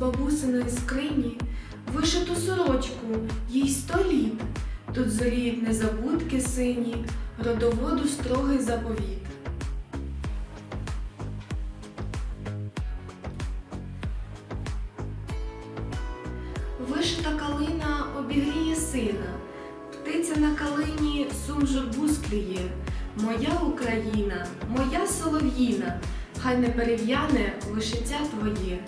Бабусиної скрині вишиту сорочку, їй сто літ. Тут зоріють незабудки сині, родоводу строгий заповіт. Вишита калина обігріє сина, птиця на калині сум журбу склює. Моя Україна, моя солов'їна, хай не перев'яне вишиття твоє.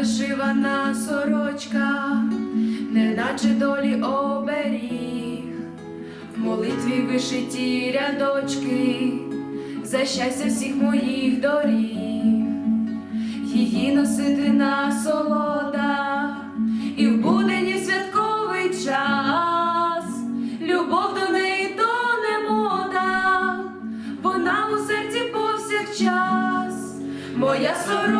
Вишивана сорочка, неначе долі оберіг, в молитві вишиті рядочки, за щастя всіх моїх доріг, її носити насолода, і в будені святковий час, любов до неї то не мода, вона у серці повсякчас, моя сорочка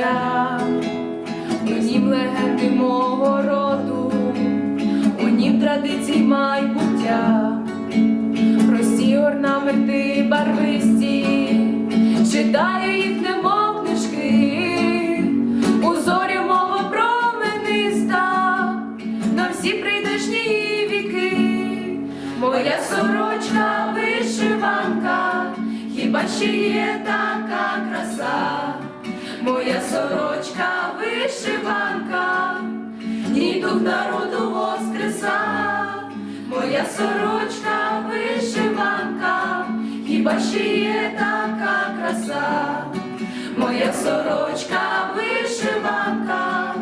вишиття, у нім легенди мого роду, у нім традицій майбуття, прості орнаменти барвисті, читаю їх, немов книжки, у зорі мова промениста, на всі прийдешні віки, моя сорочка ні дух народу воскреса, моя сорочка вишиванка, хіба ще є така краса, моя сорочка вишиванка,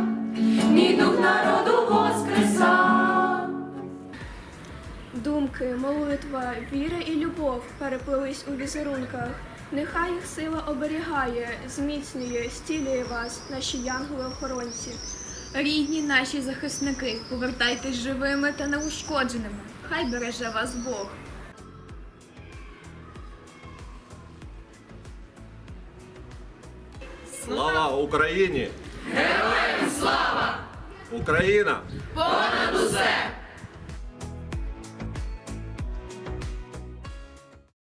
ні дух народу воскреса. Думки, молитва, віра і любов переплились у візерунках. Нехай їх сила оберігає, зміцнює, стілює вас, наші янголи-охоронці. Рідні наші захисники, повертайтесь живими та неушкодженими. Хай береже вас Бог. Слава Україні! Героям слава! Україна! Понад усе!